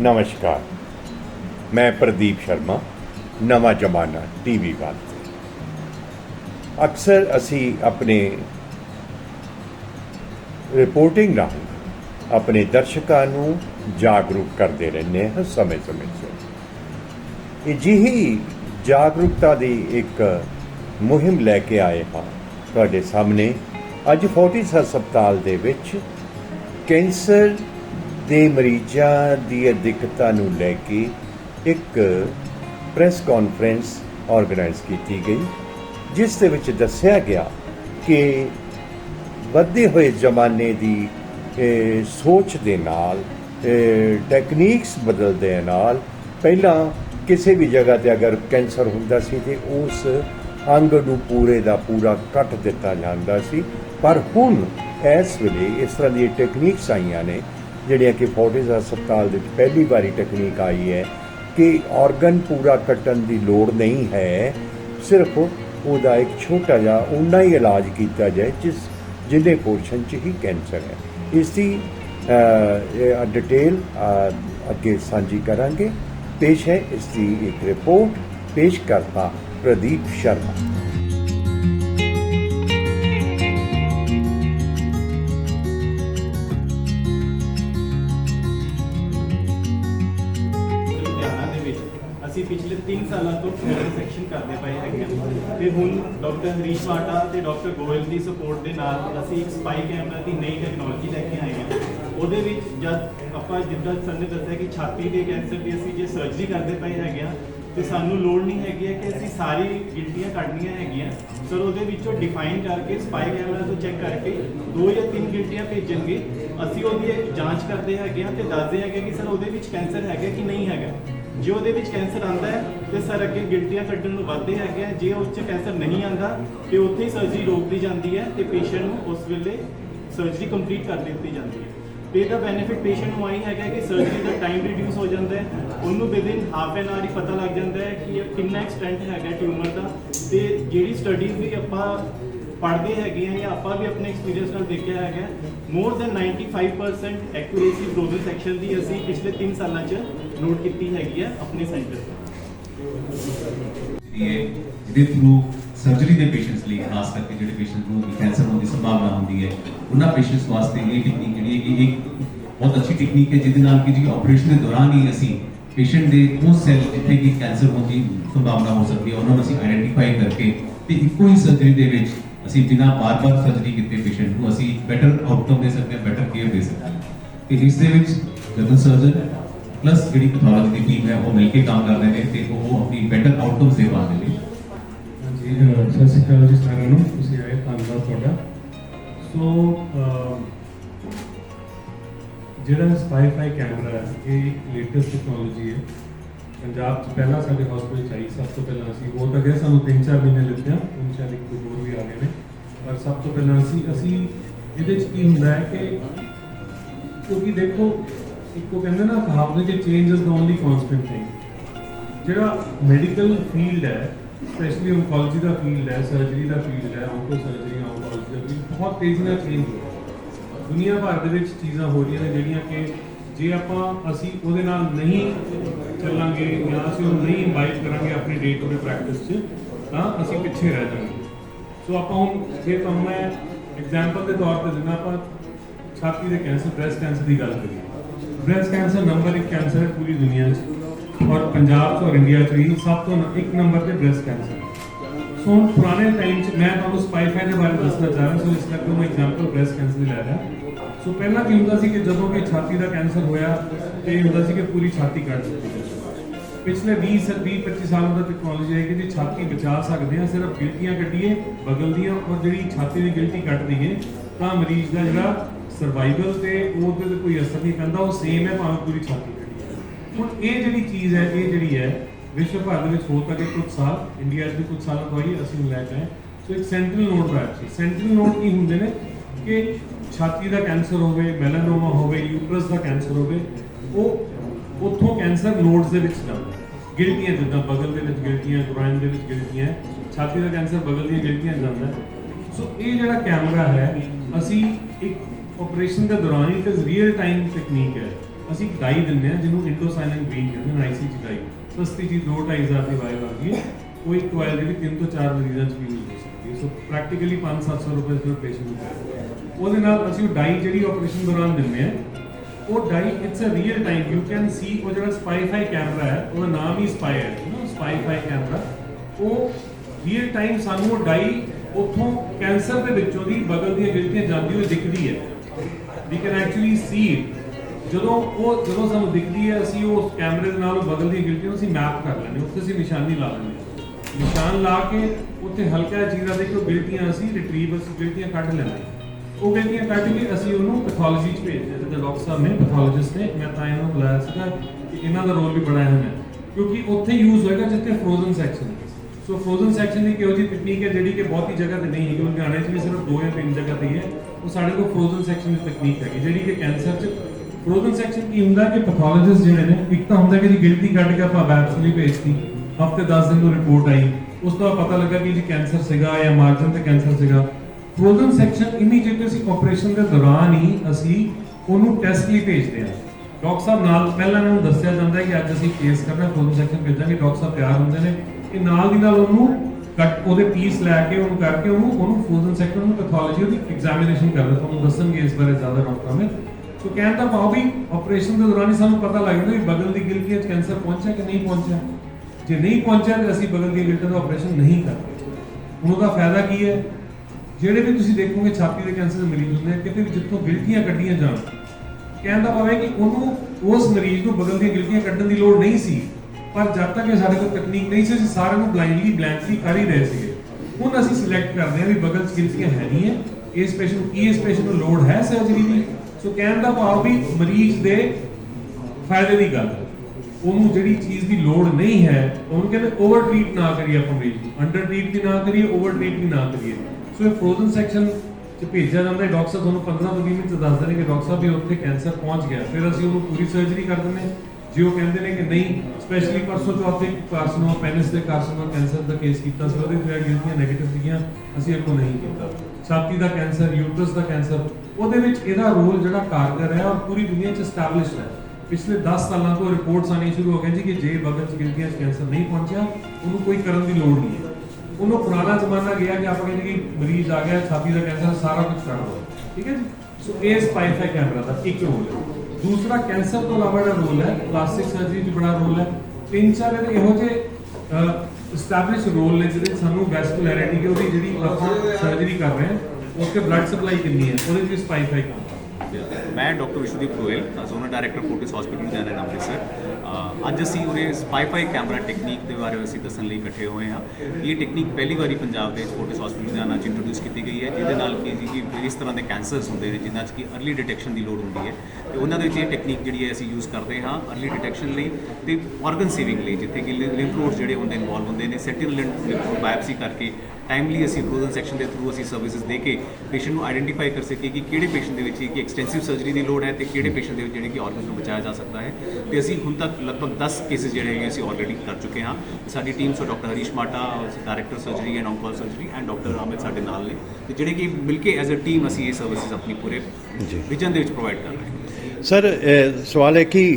ਨਮਸਕਾਰ। ਮੈਂ ਪ੍ਰਦੀਪ ਸ਼ਰਮਾ, ਨਵਾਂ ਜ਼ਮਾਨਾ ਟੀਵੀ ਵਾਲੇ। ਅਕਸਰ ਅਸੀਂ ਆਪਣੇ ਰਿਪੋਰਟਿੰਗ ਰਾਹੀਂ ਆਪਣੇ ਦਰਸ਼ਕਾਂ ਨੂੰ ਜਾਗਰੂਕ ਕਰਦੇ ਰਹਿੰਦੇ ਹਾਂ ਸਮੇਂ-ਸਮੇਂ ਸਿਰ। ਅਜਿਹੀ ਜਾਗਰੂਕਤਾ ਦੀ ਇੱਕ ਮੁਹਿੰਮ ਲੈ ਕੇ ਆਏ ਹਾਂ ਤੁਹਾਡੇ ਸਾਹਮਣੇ ਅੱਜ ਫੋਰਟਿਸ ਹਸਪਤਾਲ ਦੇ ਵਿੱਚ ਕੈਂਸਰ ਦੇ ਮਰੀਜ਼ਾਂ ਦੀ ਦਿੱਕਤਾਂ ਨੂੰ ਲੈ ਕੇ ਇੱਕ ਪ੍ਰੈਸ ਕਾਨਫਰੰਸ ਆਰਗੇਨਾਈਜ਼ ਕੀਤੀ ਗਈ, ਜਿਸ ਦੇ ਵਿੱਚ ਦੱਸਿਆ ਗਿਆ ਕਿ ਵੱਧਦੇ ਹੋਏ ਜ਼ਮਾਨੇ ਦੀ ਸੋਚ ਦੇ ਨਾਲ ਟੈਕਨੀਕਸ ਬਦਲਦੇ ਨਾਲ ਪਹਿਲਾਂ ਕਿਸੇ ਵੀ ਜਗ੍ਹਾ ਤੇ ਅਗਰ ਕੈਂਸਰ ਹੁੰਦਾ ਸੀ ਤੇ ਉਸ ਅੰਗ ਨੂੰ ਪੂਰੇ ਦਾ ਪੂਰਾ ਕੱਟ ਦਿੱਤਾ ਜਾਂਦਾ ਸੀ, ਪਰ ਹੁਣ ਇਸ ਵੇਲੇ ਇਸ ਤਰ੍ਹਾਂ ਦੀਆਂ ਟੈਕਨੀਕਸ ਆਈਆਂ ਨੇ ਜਿਹੜੀਆਂ ਕਿ ਫੋਰਟਿਸ ਹਸਪਤਾਲ ਦੇ ਵਿੱਚ ਪਹਿਲੀ ਵਾਰੀ ਟੈਕਨੀਕ ਆਈ ਹੈ ਕਿ ਆਰਗਨ ਪੂਰਾ ਕੱਟਣ ਦੀ ਲੋੜ ਨਹੀਂ ਹੈ, ਸਿਰਫ ਉਹਦਾ ਇੱਕ ਛੋਟਾ ਜਿਹਾ ਉਨਾ ਹੀ ਇਲਾਜ ਕੀਤਾ ਜਾਏ, ਜਿਸ ਜਿਹਦੇ ਪੋਰਸ਼ਨ 'ਚ ਹੀ ਕੈਂਸਰ ਹੈ। ਇਸ ਦੀ ਡਿਟੇਲ ਅੱਗੇ ਸਾਂਝੀ ਕਰਾਂਗੇ। ਪੇਸ਼ ਹੈ ਇਸ ਦੀ ਇੱਕ ਰਿਪੋਰਟ ਪੇਸ਼ ਕਰਤਾ ਪ੍ਰਦੀਪ ਸ਼ਰਮਾ। 3 ਸਾਲਾਂ ਤੋਂ ਸੈਕਸ਼ਨ ਕਰਦੇ ਪਏ ਹੈਗੇ ਆ। ਤੇ ਹੁਣ ਡਾਕਟਰ ਹਰੀਸ਼ ਵਾਟਾ ਤੇ ਡਾਕਟਰ ਗੋਇਲ ਦੀ ਸਪੋਰਟ ਦੇ ਨਾਲ ਅਸੀਂ ਇੱਕ ਸਪਾਈ ਕੈਮਰਾ ਦੀ ਨਈ ਟੈਕਨੋਲੋਜੀ ਲੈ ਕੇ ਆਏ ਹਾਂ ਉਹਦੇ ਵਿੱਚ ਜਦ ਆਪਾਂ ਜਿੱਦਾਂ ਸਰ ਨੇ ਦੱਸਿਆ ਕਿ ਛਾਤੀ ਦੇ ਕੈਂਸਰ ਦੀ ਅਸੀਂ ਜੇ ਸਰਜਰੀ ਕਰਦੇ ਪਏ ਹੈਗੇ ਹਾਂ ਤੇ ਸਾਨੂੰ ਲੋੜ ਨਹੀਂ ਹੈਗੀ ਹੈ ਕਿ ਅਸੀਂ ਸਾਰੀ ਗਿਣਤੀਆਂ ਕੱਢਣੀਆਂ ਹੈਗੀਆਂ। ਸਰ, ਉਹਦੇ ਵਿੱਚੋਂ ਡਿਫਾਈਨ ਕਰਕੇ ਸਪਾਈ ਕੈਮਰਾ ਤੋਂ ਚੈੱਕ ਕਰਕੇ ਦੋ ਜਾਂ ਤਿੰਨ ਗਿਣਤੀਆਂ ਭੇਜਣਗੇ। ਅਸੀਂ ਉਹਦੀ ਜਾਂਚ ਕਰਦੇ ਹੈਗੇ ਹਾਂ ਤੇ ਦੱਸਦੇ ਹੈਗੇ ਕਿ ਸਰ ਉਹਦੇ ਵਿੱਚ ਕੈਂਸਰ ਹੈਗਾ ਕਿ ਨਹੀਂ ਹੈਗਾ। ਜੇ ਉਹਦੇ ਵਿੱਚ ਕੈਂਸਰ ਆਂਦਾ ਹੈ, ਤੇ ਸਰ ਅੱਗੇ ਗਿਣਤੀਆਂ ਕੱਢਣ ਨੂੰ ਵੱਧਦੇ ਹੈਗੇ ਆ। ਜੇ ਉਸ 'ਚ ਕੈਂਸਰ ਨਹੀਂ ਆਂਦਾ ਤੇ ਉੱਥੇ ਹੀ ਸਰਜਰੀ ਰੋਕ ਦਿੱਤੀ ਜਾਂਦੀ ਹੈ ਤੇ ਪੇਸ਼ੈਂਟ ਨੂੰ ਉਸ ਵੇਲੇ ਸਰਜਰੀ ਕੰਪਲੀਟ ਕਰ ਦਿੱਤੀ ਜਾਂਦੀ ਹੈ। ਤੇ ਇਹਦਾ ਬੈਨੀਫਿਟ ਪੇਸ਼ੈਂਟ ਨੂੰ ਆਈ ਹੈਗਾ ਕਿ ਸਰਜਰੀ ਦਾ ਟਾਈਮ ਰਿਡਿਊਸ ਹੋ ਜਾਂਦਾ ਹੈ। ਉਹਨੂੰ ਵਿਦਿਨ ਹਾਫ ਐਨ ਆਵਰ ਹੀ ਪਤਾ ਲੱਗ ਜਾਂਦਾ ਹੈ ਕਿ ਇਹ ਕਿੰਨਾ ਐਕਸਟੈਂਟ ਹੈਗਾ ਟਿਊਮਰ ਦਾ। ਤੇ ਜਿਹੜੀ ਸਟੱਡੀਜ਼ ਵੀ ਆਪਾਂ ਪੜ੍ਹਦੇ ਹੈਗੇ ਆ ਜਾਂ ਆਪਾਂ ਵੀ ਆਪਣੇ ਐਕਸਪੀਰੀਅੰਸ ਨਾਲ ਦੇਖਿਆ ਹੈਗਾ more than 95% accuracy frozen section ਦੀ ਅਸੀਂ ਪਿਛਲੇ 3 ਸਾਲਾਂ 'ਚ ਨੋਟ ਕੀਤੀ ਹੈਗੀ ਹੈ ਆਪਣੇ ਸੈਂਟਰ 'ਤੇ। ਥਰੂ ਸਰਜਰੀ ਦੇ ਪੇਸ਼ੈਂਟਸ ਲਈ, ਖਾਸ ਕਰਕੇ ਜਿਹੜੇ ਪੇਸ਼ੈਂਟ ਨੂੰ ਕੈਂਸਰ ਹੋਣ ਦੀ ਸੰਭਾਵਨਾ ਹੁੰਦੀ ਹੈ, ਉਹਨਾਂ ਪੇਸ਼ੈਂਟਸ ਵਾਸਤੇ ਇਹ ਟੈਕਨੀਕ ਜਿਹੜੀ ਹੈ ਕਿ ਬਹੁਤ ਅੱਛੀ ਟੈਕਨੀਕ ਹੈ, ਜਿਹਦੇ ਨਾਲ ਕਿ ਜੀ ਆਪਰੇਸ਼ਨ ਦੇ ਦੌਰਾਨ ਹੀ ਅਸੀਂ ਪੇਸ਼ੈਂਟ ਦੇ ਉਹ ਸੈੱਲ ਜਿੱਥੇ ਕਿ ਕੈਂਸਰ ਹੋਣ ਦੀ ਸੰਭਾਵਨਾ ਹੋ ਸਕਦੀ ਹੈ, ਉਹਨਾਂ ਨੂੰ ਅਸੀਂ ਆਇਡੈਂਟੀਫਾਈ ਕਰਕੇ ਤੇ ਇੱਕੋ ਹੀ ਸਰਜਰੀ ਦੇ ਵਿੱਚ ਅਸੀਂ ਬਿਨਾਂ ਬਾਰ-ਬਾਰ ਸਰਜਰੀ ਕੀਤੇ ਪੇਸ਼ੈਂਟ ਨੂੰ ਅਸੀਂ ਬੈਟਰ ਆਊਟਕਮ ਦੇ ਸਕਦੇ ਹਾਂ ਬੈਟਰ ਕੇਅਰ ਦੇ ਸਕਦੇ ਹਾਂ। ਤੇ ਇਸ ਦੇ ਵਿੱਚ ਜਨਰਲ ਸਰਜਨ ਪਲੱਸ ਜਿਹੜੀ ਪੈਥੋਲੋਜੀ ਦੀ ਟੀਮ ਹੈ, ਉਹ ਮਿਲ ਕੇ ਕੰਮ ਕਰਦੇ ਨੇ ਤੇ ਉਹ ਆਪਣੀ ਬੈਟਰ ਆਊਟਕਮਸ ਦੇ ਪਾਉਂਦੇ ਨੇ। ਹਾਂਜੀ ਸਤਿ ਸ਼੍ਰੀ ਅਕਾਲ ਜੀ ਸਾਰਿਆਂ ਨੂੰ। ਤੁਸੀਂ ਆਏ, ਧੰਨਵਾਦ ਤੁਹਾਡਾ। ਸੋ ਜਿਹੜਾ ਸਪਾਈਫਾਈ ਕੈਮਰਾ ਹੈ, ਇਹ ਲੇਟੈਸਟ ਟੈਕਨੋਲੋਜੀ ਹੈ। ਪੰਜਾਬ 'ਚ ਪਹਿਲਾਂ ਸਾਡੇ ਹਸਪੀਟਲ 'ਚ ਆਈ, ਸਭ ਤੋਂ ਪਹਿਲਾਂ ਅਸੀਂ ਉਹ ਤਾਂ ਗਏ ਸਾਨੂੰ 3-4 ਮਹੀਨੇ ਲੱਗੇ ਆ ਤਿੰਨ ਚਾਰ ਇੱਕ ਦੋ ਹੋਰ ਵੀ ਆ ਗਏ ਨੇ। ਪਰ ਸਭ ਤੋਂ ਪਹਿਲਾਂ ਅਸੀਂ ਅਸੀਂ ਇਹਦੇ 'ਚ ਕੀ ਹੁੰਦਾ ਹੈ ਕਿ ਕਿਉਂਕਿ ਦੇਖੋ ਇੱਕੋ ਕਹਿੰਦੇ ਨਾ ਕਹਾਵਤ ਕਿ change is the only constant thing ਜਿਹੜਾ ਮੈਡੀਕਲ ਫੀਲਡ ਹੈ ਸਪੈਸ਼ਲੀ ਓਨਕੋਲੋਜੀ ਦਾ ਫੀਲਡ ਹੈ ਸਰਜਰੀ ਦਾ ਫੀਲਡ ਹੈ ਆਂਕੋ ਸਰਜਰੀ ਓਨਕੋਲੋਜੀ ਦਾ field, ਬਹੁਤ ਤੇਜ਼ੀ ਨਾਲ ਚੇਂਜ ਹੋ ਰਿਹਾ ਹੈ। ਦੁਨੀਆ ਭਰ ਦੇ ਵਿੱਚ ਚੀਜ਼ਾਂ ਹੋ ਰਹੀਆਂ ਨੇ ਜਿਹੜੀਆਂ ਕਿ ਜੇ ਆਪਾਂ ਅਸੀਂ ਉਹਦੇ ਨਾਲ ਨਹੀਂ ਚੱਲਾਂਗੇ ਜਾਂ ਅਸੀਂ ਉਹ ਨਹੀਂ ਇਨਵਾਈਟ ਕਰਾਂਗੇ ਆਪਣੀ ਡੇ ਟੂ ਡੇ ਪ੍ਰੈਕਟਿਸ 'ਚ, ਤਾਂ ਅਸੀਂ ਪਿੱਛੇ ਰਹਿ ਜਾਵਾਂਗੇ। ਸੋ ਆਪਾਂ ਹੁਣ ਜੇ ਤੁਹਾਨੂੰ ਮੈਂ ਐਗਜ਼ਾਮਪਲ ਦੇ ਤੌਰ ਤੇ ਦਿੰਦਾ, ਆਪਾਂ ਛਾਤੀ ਦੇ ਕੈਂਸਰ ਬ੍ਰੈਸਟ ਕੈਂਸਰ ਦੀ ਗੱਲ ਕਰੀਏ। ਬ੍ਰੈਸਟ ਕੈਂਸਰ ਨੰਬਰ 1 ਕੈਂਸਰ ਹੈ ਪੂਰੀ ਦੁਨੀਆ 'ਚ ਔਰ ਪੰਜਾਬ 'ਚ ਔਰ ਇੰਡੀਆ 'ਚ ਵੀ ਸਭ ਤੋਂ ਇੱਕ ਨੰਬਰ ਤੇ ਬ੍ਰੈਸਟ ਕੈਂਸਰ ਸੋ ਹੁਣ ਪੁਰਾਣੇ ਟਾਈਮ 'ਚ ਮੈਂ ਤੁਹਾਨੂੰ ਸਪਾਈਫਾਈ ਦੇ ਬਾਰੇ ਦੱਸਣਾ ਚਾਹ ਰਿਹਾ, ਸੋ ਇਸ ਕਰਕੇ ਮੈਂ ਐਗਜ਼ਾਮਪਲ ਬ੍ਰੈਸਟ ਕੈਂਸਰ ਦੀ ਲੈ ਰਿਹਾ। ਸੋ ਪਹਿਲਾਂ ਕੀ ਹੁੰਦਾ ਸੀ ਕਿ ਜਦੋਂ ਕਿ ਛਾਤੀ ਦਾ ਕੈਂਸਰ ਹੋਇਆ, ਤੇ ਇਹ ਹੁੰਦਾ ਸੀ ਕਿ ਪੂਰੀ ਛਾਤੀ ਕੱਟ ਦਿੱਤੀ ਪਿਛਲੇ 20 ਸ- 20 25 ਸਾਲਾਂ ਦਾ ਟੈਕਨੋਲੋਜੀ ਹੈ ਕਿ ਜੀ ਛਾਤੀ ਬਚਾ ਸਕਦੇ ਆ ਸਿਰਫ ਗਿਲਟੀਆਂ ਕੱਢੀਏ ਬਗਲ ਦੀਆਂ ਔਰ ਜਿਹੜੀ ਛਾਤੀ ਦੀ ਗਿਲਟੀ ਕੱਟ ਹੈ, ਤਾਂ ਮਰੀਜ਼ ਦਾ ਜਿਹੜਾ ਸਰਵਾਈਵਲ ਤੇ ਉਹਦੇ ਤੇ ਕੋਈ ਅਸਰ ਨਹੀਂ ਪੈਂਦਾ, ਉਹ ਸੇਮ ਹੈ, ਭਾਵੇਂ ਪੂਰੀ ਛਾਤੀ ਕੱਢੀਏ ਹੁਣ ਇਹ ਜਿਹੜੀ ਚੀਜ਼ ਹੈ, ਇਹ ਜਿਹੜੀ ਹੈ, ਵਿਸ਼ਵ ਭਰ ਦੇ ਵਿੱਚ ਹੋ ਤੱਕ ਕੁਝ ਸਾਲ, ਇੰਡੀਆ 'ਚ ਵੀ ਕੁਝ ਸਾਲਾਂ ਤੋਂ ਆਈ ਅਸੀਂ ਲੈ ਕੇ ਆਏ। ਸੋ ਇੱਕ ਸੈਂਟਰਲ ਨੋਡ ਦਾ ਹੈ ਸੈਂਟਰਲ ਨੋਡ ਕੀ ਹੁੰਦੇ ਨੇ? ਕਿ ਛਾਤੀ ਦਾ ਕੈਂਸਰ ਹੋਵੇ ਮੈਲਾਨੋਮਾ ਹੋਵੇ ਯੂਟਰਸ ਦਾ ਕੈਂਸਰ ਹੋਵੇ, ਉਹ ਉੱਥੋਂ ਕੈਂਸਰ ਨੋਡਸ ਦੇ ਵਿੱਚ ਜਾਂਦਾ। ਹੈ। ਗਿਲਟੀਆਂ ਜਿੱਦਾਂ ਬਗਲ ਦੇ ਵਿੱਚ ਗਿਲਟੀਆਂ ਗੁਰਾਇਨ ਦੇ ਵਿੱਚ ਗਿਲਟੀਆਂ, ਛਾਤੀ ਦਾ ਕੈਂਸਰ ਬਗਲ ਦੀਆਂ ਗਿਲਟੀਆਂ ਜਾਂਦਾ। ਸੋ ਇਹ ਜਿਹੜਾ ਕੈਮਰਾ ਹੈ, ਅਸੀਂ ਇੱਕ ਆਪਰੇਸ਼ਨ ਦੇ ਦੌਰਾਨ ਹੀ ਤੇ ਰੀਅਲ ਟਾਈਮ ਟੈਕਨੀਕ ਹੈ। ਅਸੀਂ ਡਾਈ ਦਿੰਦੇ ਆ ਜਿਹਨੂੰ ਇੰਡੋਸਾਈਲੈਂਟ ਗ੍ਰੀਨ ਕਹਿੰਦੇ ਨੇ ਆਈਸੀਜੀ ਡਾਈ ਸਸਤੀ ਜੀ 2-2500 ਦੀ ਵਾਈ ਆਉਂਦੀ ਉਹ ਇੱਕ ਵਾਇਲ ਜਿਹੜੀ 3 ਤੋਂ 4 ਮਰੀਜ਼ਾਂ 'ਚ ਵੀ ਯੂਜ਼ ਹੋ ਸਕਦੀ ਹੈ। ਸੋ ਪ੍ਰੈਕਟੀਕਲੀ 5-700 ਰੁਪਏ ਦੇ ਪੇਸ਼ੈਂਟ ਨੂੰ ਉਹਦੇ ਨਾਲ ਅਸੀਂ ਉਹ ਡਾਈ ਜਿਹੜੀ ਆਪਰੇਸ਼ਨ ਦੌਰਾਨ ਦਿੰਦੇ ਆ ਉਹ dye it's a real time you can see ਉਹ ਜਿਹੜਾ ਸਪਾਈਫਾਈ ਕੈਮਰਾ ਹੈ, ਉਹਦਾ ਨਾਮ ਹੀ ਸਪਾਈ ਹੈ ਯੂ ਸਪਾਈਫਾਈ ਕੈਮਰਾ ਉਹ ਰੀਅਲ ਟਾਈਮ ਸਾਨੂੰ ਉਹ ਡਾਈ ਉੱਥੋਂ ਕੈਂਸਰ ਦੇ ਵਿੱਚੋਂ ਦੀ ਬਗਲ ਦੀਆਂ ਗਿਲਟੀਆਂ ਜਾਂਦੀ ਹੋਈ ਦਿਖਦੀ ਹੈ। ਵੀ ਕੈਨ ਐਕਚੁਅਲੀ ਸੀ ਜਦੋਂ ਉਹ, ਜਦੋਂ ਸਾਨੂੰ ਦਿਖਦੀ ਹੈ, ਅਸੀਂ ਉਹ ਕੈਮਰੇ ਦੇ ਨਾਲ ਉਹ ਬਗਲ ਦੀਆਂ ਗਿਲਟੀਆਂ ਨੂੰ ਅਸੀਂ ਮੈਪ ਕਰ ਲੈਂਦੇ ਉੱਥੇ ਅਸੀਂ ਨਿਸ਼ਾਨੀ ਲਾ ਲੈਂਦੇ ਹਾਂ। ਨਿਸ਼ਾਨ ਲਾ ਕੇ ਉੱਥੇ ਹਲਕਾ ਚੀਜ਼ਾਂ ਦੇ ਕੇ ਉਹ ਗਿਲਟੀਆਂ ਅਸੀਂ ਰਿਟਰੀਵ ਅਸੀਂ ਗਿਲਟੀਆਂ ਕੱਢ ਲੈਂਦੇ ਹਾਂ। ਉਹ ਗਿਲਟੀਆਂ ਕੱਢ ਕੇ ਅਸੀਂ ਉਹਨੂੰ ਪੈਥੋਲੋਜੀ 'ਚ ਭੇਜਦੇ ਹਾਂ। ਡਾਕਟਰ ਸਾਹਿਬ ਨੇ ਪੈਥੋਲੋਜਿਸਟ ਨੇ, ਮੈਂ ਤਾਂ ਇਹਨੂੰ ਬੁਲਾਇਆ ਸੀਗਾ ਕਿ ਇਹਨਾਂ ਦਾ ਰੋਲ ਵੀ ਬੜਾ ਅਹਿਮ ਹੈ। ਕਿਉਂਕਿ ਉੱਥੇ ਯੂਜ਼ ਹੋਏਗਾ ਜਿੱਥੇ ਫਰੋਜ਼ਨ ਸੈਕਸ਼ਨ ਹੈ। ਸੋ ਫਰੋਜ਼ਨ ਸੈਕਸ਼ਨ ਦੀ ਕਿਹੋ ਜਿਹੀ ਤਕਨੀਕ ਹੈ ਜਿਹੜੀ ਕਿ ਬਹੁਤੀ ਜਗ੍ਹਾ ਤੇ ਨਹੀਂ ਹੈਗੀ। ਲੁਧਿਆਣੇ 'ਚ ਵੀ ਸਿਰਫ ਦੋ ਜਾਂ ਤਿੰਨ ਜਗ੍ਹਾ ਤੇ ਹੀ ਹੈ। ਉਹ ਸਾਡੇ ਕੋਲ ਫਰੋਜ਼ਨ ਸੈਕਸ਼ਨ ਦੀ ਤਕਨੀਕ ਹੈਗੀ, ਜਿਹੜੀ ਕਿ ਕੈਂਸਰ 'ਚ ਫਰੋਜ਼ਨ ਸੈਕਸ਼ਨ ਕੀ ਹੁੰਦਾ ਕਿ ਪੈਥੋਲੋਜਿਸਟ ਜਿਹੜੇ ਨੇ, ਇੱਕ ਤਾਂ ਹੁੰਦਾ ਕਿ ਜੀ ਗਿਲਟੀ ਕੱਢ ਕੇ ਆਪਾਂ ਬੈਪਸ ਲਈ ਭੇਜਤੀ, ਹਫ਼ਤੇ 10 ਦਿਨ ਤੋਂ ਰਿਪੋਰਟ ਆਈ, ਉਸ ਤੋਂ ਬਾਅਦ ਪਤਾ ਲੱਗਾ ਕਿ ਜੀ ਕੈਂਸਰ ਸੀਗਾ ਜਾਂ ਮਾਰਜਨ ਤੇ ਕੈਂਸਰ ਸੀਗਾ। ਫਰੋਜ਼ਨ ਸੈਕਸ਼ਨ ਇਮੀਡੀਏਟਲੀ ਅਸੀਂ ਆਪਰੇਸ਼ਨ ਦੇ ਦੌਰਾਨ ਹੀ ਅਸੀਂ ਉਹਨੂੰ ਟੈਸਟ ਲਈ ਭੇਜਦੇ ਹਾਂ। ਡਾਕਟਰ ਸਾਹਿਬ ਨਾਲ ਪਹਿਲਾਂ ਇਹਨਾਂ ਨੂੰ ਦੱਸਿਆ ਜਾਂਦਾ ਹੈ ਕਿ ਅੱਜ ਅਸੀਂ ਕੇਸ ਕਰਨਾ ਫਰੋਜ਼ਨ ਸੈਕਸ਼ਨ ਭੇਜਾਂਗੇ, ਡਾਕਟਰ ਸਾਹਿਬ ਤਿਆਰ ਹੁੰਦੇ ਨੇ ਕਿ ਨਾਲ ਦੀ ਨਾਲ ਉਹਨੂੰ ਕੱਟ ਉਹਦੇ ਪੀਸ ਲੈ ਕੇ ਉਹਨੂੰ ਕਰਕੇ ਉਹਨੂੰ ਉਹਨੂੰ ਫਰੋਜ਼ਨ ਸੈਕਟਰ ਨੂੰ ਪੈਥੋਲੋਜੀ ਉਹਦੀ ਐਗਜ਼ਾਮੀਨੇਸ਼ਨ ਕਰਦਾ ਤੁਹਾਨੂੰ ਦੱਸਣਗੇ ਇਸ ਬਾਰੇ ਜ਼ਿਆਦਾ ਡਾਕਟਰਾਂ ਨੇ। ਸੋ ਕਹਿਣ ਦਾ ਭਾਵ ਵੀ ਆਪਰੇਸ਼ਨ ਦੇ ਦੌਰਾਨ ਹੀ ਸਾਨੂੰ ਪਤਾ ਲੱਗ ਜਾਂਦਾ ਵੀ ਬਗਲ ਦੀ ਗਿਲਟੀਆਂ 'ਚ ਕੈਂਸਰ ਪਹੁੰਚਿਆ ਕਿ ਨਹੀਂ ਪਹੁੰਚਿਆ। ਜੇ ਨਹੀਂ ਪਹੁੰਚਿਆ ਤਾਂ ਅਸੀਂ ਬਗਲ ਦੀ ਗਿਲਟੀਆਂ ਦਾ ਆਪਰੇਸ਼ਨ ਨਹੀਂ ਕਰਦੇ ਹੁਣ ਉਹਦਾ ਫਾਇਦਾ ਕੀ ਹੈ? ਜਿਹੜੇ ਵੀ ਤੁਸੀਂ ਦੇਖੋਗੇ ਛਾਤੀ ਦੇ ਕੈਂਸਰ ਦੇ ਮਰੀਜ਼ ਹੁੰਦੇ ਆ, ਕਿਤੇ ਵੀ ਜਿੱਥੋਂ ਗਿਲਕੀਆਂ ਕੱਢੀਆਂ ਜਾਣ। ਕਹਿਣ ਦਾ ਭਾਵ ਹੈ ਕਿ ਉਹਨੂੰ ਉਸ ਮਰੀਜ਼ ਨੂੰ ਬਗਲ ਦੀਆਂ ਗਿਲਕੀਆਂ ਕੱਢਣ ਦੀ ਲੋੜ ਨਹੀਂ ਸੀ। ਪਰ ਜਦ ਤੱਕ ਇਹ ਸਾਡੇ ਕੋਲ ਤਕਨੀਕ ਨਹੀਂ ਸੀ, ਅਸੀਂ ਸਾਰਿਆਂ ਨੂੰ ਬਲਾਈਂਡਲੀ ਬਲੈਂਕਲੀ ਕਰ ਹੀ ਰਹੇ ਸੀਗੇ। ਹੁਣ ਅਸੀਂ ਸਿਲੈਕਟ ਕਰਦੇ ਹਾਂ ਵੀ ਬਗਲ 'ਚ ਗਿਲਟੀਆਂ ਹੈ ਨਹੀਂ ਹੈ। ਇਸ ਪੇਸ਼ੈਂਟ ਨੂੰ ਕੀ ਇਸ ਪੇਸ਼ੈਂਟ ਨੂੰ ਲੋੜ ਹੈ ਸਰਜਰੀ ਦੀ। ਸੋ ਕਹਿਣ ਦਾ ਭਾਵ ਵੀ ਮਰੀਜ਼ ਦੇ ਫਾਇਦੇ ਦੀ ਗੱਲ ਉਹਨੂੰ ਜਿਹੜੀ ਚੀਜ਼ ਦੀ ਲੋੜ ਨਹੀਂ ਹੈ, ਉਹਨੂੰ ਕਹਿੰਦੇ ਓਵਰ ਟ੍ਰੀਟ ਨਾ ਕਰੀਏ ਆਪਾਂ ਮਰੀਜ਼ ਨੂੰ। ਅੰਡਰ ਟ੍ਰੀਟ ਵੀ ਨਾ ਕਰੀਏ ਓਵਰ ਟ੍ਰੀਟ ਵੀ ਨਾ ਕਰੀਏ। ਸੋ ਇਹ ਫਰੋਜ਼ਨ ਸੈਕਸ਼ਨ ਚ ਭੇਜਿਆ ਜਾਂਦਾ ਹੈ। ਡਾਕਟਰ ਸਾਹਿਬ ਤੁਹਾਨੂੰ 15 20 ਮਿੰਟ ਚ ਦੱਸ ਦੇਣਗੇ। ਡਾਕਟਰ ਸਾਹਿਬ ਵੀ ਉੱਥੇ ਕੈਂਸਰ ਪਹੁੰਚ ਗਿਆ। ਫਿਰ ਅਸੀਂ ਉਹਨੂੰ ਪੂਰੀ ਸਰਜਰੀ ਕਰ ਦਿੰਦੇ ਹਾਂ। ਜੇ ਉਹ ਕਹਿੰਦੇ ਨੇ ਕਿ ਨਹੀਂ ਸਪੈਸ਼ਲੀ ਪਰਸੋਂ ਚੌਥੇ ਕਾਰਸਿਨੋਮਾ ਪੈਨਿਸ ਦੇ ਕਾਰਸਿਨੋਮਾ ਕੈਂਸਰ ਦਾ ਕੇਸ ਕੀਤਾ ਸੀ, ਉਹਦੇ ਫਿਰ ਗਿਲਟੀਆਂ ਨੈਗੇਟਿਵ ਸੀਗੀਆਂ, ਅਸੀਂ ਅੱਗੋਂ ਨਹੀਂ ਕੀਤਾ। ਛਾਤੀ ਦਾ ਕੈਂਸਰ ਯੂਟਰਸ ਦਾ ਕੈਂਸਰ ਉਹਦੇ ਵਿੱਚ ਇਹਦਾ ਰੋਲ ਜਿਹੜਾ ਕਾਰਗਰ ਹੈ ਔਰ ਪੂਰੀ ਦੁਨੀਆ 'ਚ ਸਟੈਬਲਿਸ਼ਡ ਹੈ। ਪਿਛਲੇ 10 ਸਾਲਾਂ ਤੋਂ ਰਿਪੋਰਟਸ ਆਣੀ ਸ਼ੁਰੂ ਹੋ ਗਈਆਂ ਜੀ ਕਿ ਜੇ ਬਗਲ ਗਿਲਟੀਆਂ ਕੈਂਸਰ ਨਹੀਂ ਪਹੁੰਚਿਆ, ਉਹਨੂੰ ਕੋਈ ਕਰਨ ਦੀ ਲੋੜ ਨਹੀਂ ਹੈ। ਉਹਨੂੰ ਪੁਰਾਣਾ ਜ਼ਮਾਨਾ ਗਿਆ ਕਿ ਆਪਾਂ ਕਹਿੰਦੇ ਕਿ ਮਰੀਜ਼ ਆ ਗਿਆ ਛਾਤੀ ਦਾ ਕੈਂਸਰ ਸਾਰਾ ਕੁਝ ਕਰ ਦੋ ਠੀਕ ਹੈ ਜੀ? ਸੋ ਇਹ ਸਪਾਈਫਾਈ ਕੈਮਰਾ ਦਾ ਇੱਕ ਰੋਲ ਹੈ। ਦੂਸਰਾ ਕੈਂਸਰ ਤੋਂ ਇਲਾਵਾ ਜਿਹੜਾ ਰੋਲ ਹੈ ਪਲਾਸਟਿਕ ਸਰਜਰੀ 'ਚ ਬੜਾ ਰੋਲ ਹੈ। ਤਿੰਨ ਚਾਰ ਇਹਦੇ ਇਹੋ ਜਿਹੇ ਸਟੈਬਲਿਸ਼ ਰੋਲ ਨੇ ਜਿਹਦੇ 'ਚ ਸਾਨੂੰ ਵੈਸਕੂਲੈਰਿਟੀ ਕਿ ਉਹਦੀ ਜਿਹੜੀ ਆਪਾਂ ਸਰਜਰੀ ਕਰ ਰਹੇ ਹਾਂ, ਉੱਥੇ ਬਲੱਡ ਸਪਲਾਈ ਕਿੰਨੀ ਹੈ, ਉਹਦੇ ਵਿੱਚ ਸਪਾਈਫਾਈ ਕੰਮ ਮੈਂ doctor Vishwadeep Goyal zonal director Fortis hospital Ludhiana Amritsar ਅੱਜ ਅਸੀਂ ਉਰੇ ਸਪਾਈਫਾਈ ਕੈਮਰਾ ਟੈਕਨੀਕ ਦੇ ਬਾਰੇ ਅਸੀਂ ਦੱਸਣ ਲਈ ਇਕੱਠੇ ਹੋਏ ਹਾਂ। ਇਹ ਟੈਕਨੀਕ ਪਹਿਲੀ ਵਾਰੀ ਪੰਜਾਬ ਦੇ ਫੋਰਟਿਸ ਹਸਪੀਟਲ ਲੁਧਿਆਣਾ 'ਚ ਇੰਟਰੋਡਿਊਸ ਕੀਤੀ ਗਈ ਹੈ, ਜਿਹਦੇ ਨਾਲ ਕੀ ਜੀ ਕਿ ਇਸ ਤਰ੍ਹਾਂ ਦੇ ਕੈਂਸਰਸ ਹੁੰਦੇ ਨੇ, ਜਿਨ੍ਹਾਂ 'ਚ ਕਿ ਅਰਲੀ ਡਿਟੈਕਸ਼ਨ ਦੀ ਲੋੜ ਹੁੰਦੀ ਹੈ। ਤੇ ਉਹਨਾਂ ਦੇ ਵਿੱਚ ਇਹ ਟੈਕਨੀਕ ਜਿਹੜੀ ਹੈ ਅਸੀਂ ਯੂਜ਼ ਕਰਦੇ ਹਾਂ ਅਰਲੀ ਡਿਟੈਕਸ਼ਨ ਲਈ ਤੇ ਆਰਗਨ ਸੇਵਿੰਗ ਲਈ, ਜਿੱਥੇ ਕਿ ਲਿੰਫ ਨੋਡਸ ਜਿਹੜੇ ਹੁੰਦੇ ਇਨਵੋਲਵ ਹੁੰਦੇ ਨੇ ਸੈਟਿਲ ਲਿੰਫ ਬਾਇਪਸੀ ਕਰਕੇ ਟਾਈਮਲੀ ਅਸੀਂ ਫਰੋਜ਼ਨ ਸੈਕਸ਼ਨ ਦੇ ਥਰੂ ਅਸੀਂ ਸਰਵਿਸਿਜ਼ ਦੇ ਕੇ ਪੇਸ਼ੈਂਟ ਨੂੰ ਆਇਡੈਂਟੀਫਾਈ ਕਰ ਸਕੀਏ ਕਿ ਕਿਹੜੇ ਪੇਸ਼ੈਂਟ ਦੇ ਵਿੱਚ ਕਿ ਐਕਸਟੈਂਸਿਵ ਸਰਜਰੀ ਦੀ ਲੋੜ ਹੈ ਤੇ ਕਿਹੜੇ ਪੇਸ਼ੈਂਟ ਦੇ ਵਿੱਚ ਜਿਹੜੇ ਕਿ ਆਰਗਨ ਨੂੰ ਬਚਾਇਆ ਜਾ ਸਕਦਾ ਹੈ। ਤੇ ਅਸੀਂ ਹੁਣ ਤੱਕ ਲਗਭਗ 10 ਕੇਸਿਸ ਜਿਹੜੇ ਹੈਗੇ ਅਸੀਂ ਆਲਰੇਡੀ ਕਰ ਚੁੱਕੇ ਹਾਂ। ਸਾਡੀ team so doctor Harish Mata director surgery and onco surgery and doctor Amit ਸਾਡੇ ਨਾਲ ਨੇ। ਤੇ ਜਿਹੜੇ ਕਿ ਮਿਲ ਕੇ ਐਜ਼ ਅ ਟੀਮ ਅਸੀਂ ਇਹ ਸਰਵਿਸਿਜ਼ ਆਪਣੀ ਪੂਰੇ। ਵਿਜਨ ਦੇ ਵਿੱਚ ਪ੍ਰੋਵਾਈਡ ਕਰ ਰਹੇ ਹਾਂ। ਸਰ ਸਵਾਲ ਹੈ ਕਿ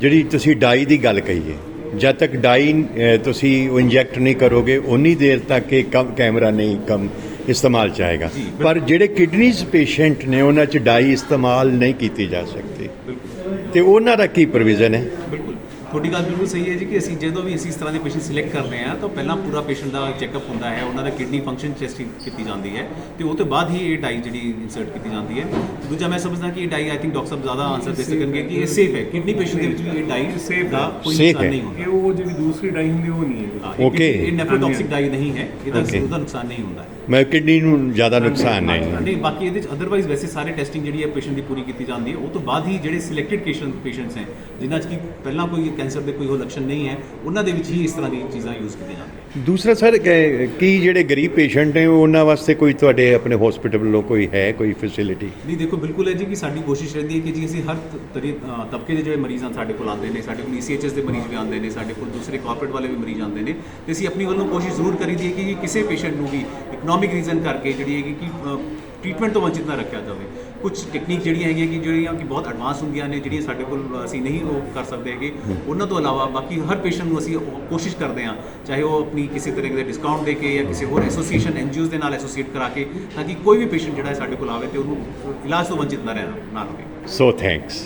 ਜਿਹੜੀ ਤੁਸੀਂ ਡਾਈ ਦੀ ਗੱਲ ਕਹੀ ਹੈ ਜਦ ਤੱਕ ਡਾਈ ਤੁਸੀਂ ਉਹ ਇੰਜੈਕਟ ਨਹੀਂ ਕਰੋਗੇ ਉਨੀ ਦੇਰ ਤੱਕ ਇਹ ਕਮ ਕੈਮਰਾ ਨਹੀਂ ਕੰਮ ਇਸਤੇਮਾਲ ਚ ਆਏਗਾ। ਜੀ, ਬਿਲਕੁਲ। ਪਰ ਜਿਹੜੇ ਕਿਡਨੀਜ਼ ਪੇਸ਼ੈਂਟ ਨੇ ਉਹਨਾਂ ਚ ਡਾਈ ਇਸਤੇਮਾਲ ਨਹੀਂ ਕੀਤੀ ਜਾ ਸਕਦੀ। ਤੇ ਉਹਨਾਂ ਦਾ ਕੀ ਪ੍ਰੋਵੀਜ਼ਨ ਹੈ? ਬਿਲਕੁਲ। ਤੁਹਾਡੀ ਗੱਲ ਬਿਲਕੁਲ ਸਹੀ ਹੈ ਜੀ ਕਿ ਅਸੀਂ ਜਦੋਂ ਵੀ ਅਸੀਂ ਇਸ ਤਰ੍ਹਾਂ ਦੇ ਪੇਸ਼ੈਂਟ ਸਿਲੈਕਟ ਕਰਦੇ ਹਾਂ ਤਾਂ ਪਹਿਲਾਂ ਪੂਰਾ ਪੇਸ਼ੈਂਟ ਦਾ ਚੈੱਕਅਪ ਹੁੰਦਾ ਹੈ ਉਹਨਾਂ ਦਾ ਕਿਡਨੀ ਫੰਕਸ਼ਨ ਟੈਸਟਿੰਗ ਕੀਤੀ ਜਾਂਦੀ ਹੈ ਤੇ ਉਹ ਤੋਂ ਬਾਅਦ ਹੀ ਇਹ ਡਾਈ ਜਿਹੜੀ ਇਨਸਰਟ ਕੀਤੀ ਜਾਂਦੀ ਹੈ। ਦੂਜਾ ਮੈਂ ਸਮਝਦਾ ਕਿ ਇਹ ਡਾਈ ਆਈ ਥਿੰਕ ਡਾਕਟਰ ਸਾਹਿਬ ਜ਼ਿਆਦਾ ਆਨਸਰ ਦੇ ਸਕਣਗੇ ਕਿ ਇਹ ਸੇਫ ਹੈ। ਕਿਡਨੀ ਪੇਸ਼ੈਂਟ ਦੇ ਵਿੱਚ ਵੀ ਇਹ ਡਾਈ ਸੇਫ ਦਾ ਕੋਈ ਨੁਕਸਾਨ ਹੈ। ਨਹੀਂ ਹੁੰਦਾ। ਇਹ ਉਹ ਜਿਹੜੀ ਦੂਸਰੀ ਡਾਈ ਹੁੰਦੀ ਉਹ ਨਹੀਂ ਹੈ। ਹਾਂ, ਇਹ ਨੈਫਰੋਟੌਕਸਿਕ ਡਾਈ ਨਹੀਂ ਹੈ। ਇਹਦਾ. ਉਹਦਾ ਨੁਕਸਾਨ ਨਹੀਂ ਹੁੰਦਾ। ਮੈਂ ਕਿਡਨੀ ਨੂੰ ਜ਼ਿਆਦਾ ਨੁਕਸਾਨ ਨਹੀਂ ਹੈ। ਨਹੀਂ ਬਾਕੀ ਇਹਦੇ ਚ ਅਦਰਵਾਈਜ਼ ਵੈਸੇ ਸਾਰੇ ਟੈਸਟਿੰਗ ਜਿਹੜੀ ਹੈ ਪੇਸ਼ੈਂਟ ਦੀ ਪੂਰੀ ਕੀਤੀ ਜਾਂਦੀ ਹੈ। ਉਹ ਤੋਂ ਬਾਅਦ ਹੀ ਜਿਹੜੇ ਸਿਲੈਕਟਡ ਪੇਸ਼ੈਂਟ ਪੇਸ਼ੈਂਟਸ ਹੈ ਜਿਨ੍ਹਾਂ 'ਚ ਕਿ ਪਹਿਲਾਂ ਕੋਈ ਕੈਂਸਰ ਦੇ ਕੋਈ ਉਹ ਲੱਛਣ ਨਹੀਂ ਹੈ ਉਹਨਾਂ ਦੇ ਵਿੱਚ ਹੀ ਇਸ ਤਰ੍ਹਾਂ ਦੀ ਚੀਜ਼ਾਂ ਯੂਜ਼ ਕੀਤੀਆਂ ਜਾਂਦੀਆਂ ਦੂਸਰਾ ਸਰ ਕਿ- ਜਿਹੜੇ ਗਰੀਬ ਪੇਸ਼ੈਂਟ ਨੇ ਉਹਨਾਂ ਵਾਸਤੇ ਕੋਈ ਤੁਹਾਡੇ ਆਪਣੇ ਹਸਪੀਟਲ ਵੱਲੋਂ ਕੋਈ ਹੈ ਕੋਈ ਫੈਸਿਲਿਟੀ ਨਹੀਂ ਦੇਖੋ ਬਿਲਕੁਲ ਹੈ ਜੀ ਕਿ ਸਾਡੀ ਕੋਸ਼ਿਸ਼ ਰਹਿੰਦੀ ਹੈ ਕਿ ਜੀ ਅਸੀਂ ਹਰ ਤਬਕੇ ਦੇ ਜਿਹੜੇ ਮਰੀਜ਼ ਸਾਡੇ ਕੋਲ ਆਉਂਦੇ ਨੇ ਸਾਡੇ ਕੋਲ ਈਸੀਐਚਐਸ ਦੇ ਮਰੀਜ਼ ਵੀ ਆਉਂਦੇ ਨੇ ਸਾਡੇ ਕੋਲ ਦੂਸਰੇ ਕਾਰਪੋਰੇਟ ਵਾਲੇ ਵੀ ਮਰੀਜ਼ ਆਉਂਦੇ ਨੇ ਤੇ ਅਸੀਂ ਆਪਣੀ ਵੱਲੋਂ ਕੋਸ਼ਿਸ਼ ਜ਼ਰੂਰ ਕਰੀਦੀ ਹੈ ਕਿ ਕਿਸੇ ਪੇਸ਼ੈਂਟ ਨੂੰ ਵੀ ਇਕਨੋਮਿਕ ਰੀਜ਼ਨ ਕਰਕੇ ਜਿਹੜੀ ਹੈਗੀ ਕਿ ਟ੍ਰੀਟਮੈਂਟ ਤੋਂ ਵੰਚਿਤ ਨਾ ਰੱਖਿਆ ਜਾਵੇ। ਕੁਝ ਟੈਕਨੀਕ ਜਿਹੜੀਆਂ ਹੈਗੀਆਂ ਕਿ ਜਿਹੜੀਆਂ ਕਿ ਬਹੁਤ ਐਡਵਾਂਸ ਹੁੰਦੀਆਂ ਨੇ, ਜਿਹੜੀਆਂ ਸਾਡੇ ਕੋਲ ਅਸੀਂ ਨਹੀਂ ਉਹ ਕਰ ਸਕਦੇ ਹੈਗੇ। ਉਹਨਾਂ ਤੋਂ ਇਲਾਵਾ ਬਾਕੀ ਹਰ ਪੇਸ਼ੈਂਟ ਨੂੰ ਅਸੀਂ ਕੋਸ਼ਿਸ਼ ਕਰਦੇ ਹਾਂ, ਚਾਹੇ ਉਹ ਆਪਣੀ ਕਿਸੇ ਤਰ੍ਹਾਂ ਦੇ ਡਿਸਕਾਊਂਟ ਦੇ ਕੇ ਜਾਂ ਕਿਸੇ ਹੋਰ ਐਸੋਸੀਏਸ਼ਨ ਐਨਜੀਓਜ਼ ਦੇ ਨਾਲ ਐਸੋਸੀਏਟ ਕਰਾ ਕੇ, ਤਾਂ ਕਿ ਕੋਈ ਵੀ ਪੇਸ਼ੈਂਟ ਜਿਹੜਾ ਹੈ ਸਾਡੇ ਕੋਲ ਆਵੇ ਤੇ ਉਹਨੂੰ ਇਲਾਜ ਤੋਂ ਵੰਚਿਤ ਨਾ ਰਹਿਣਾ ਨਾ ਰਹੇ। So thanks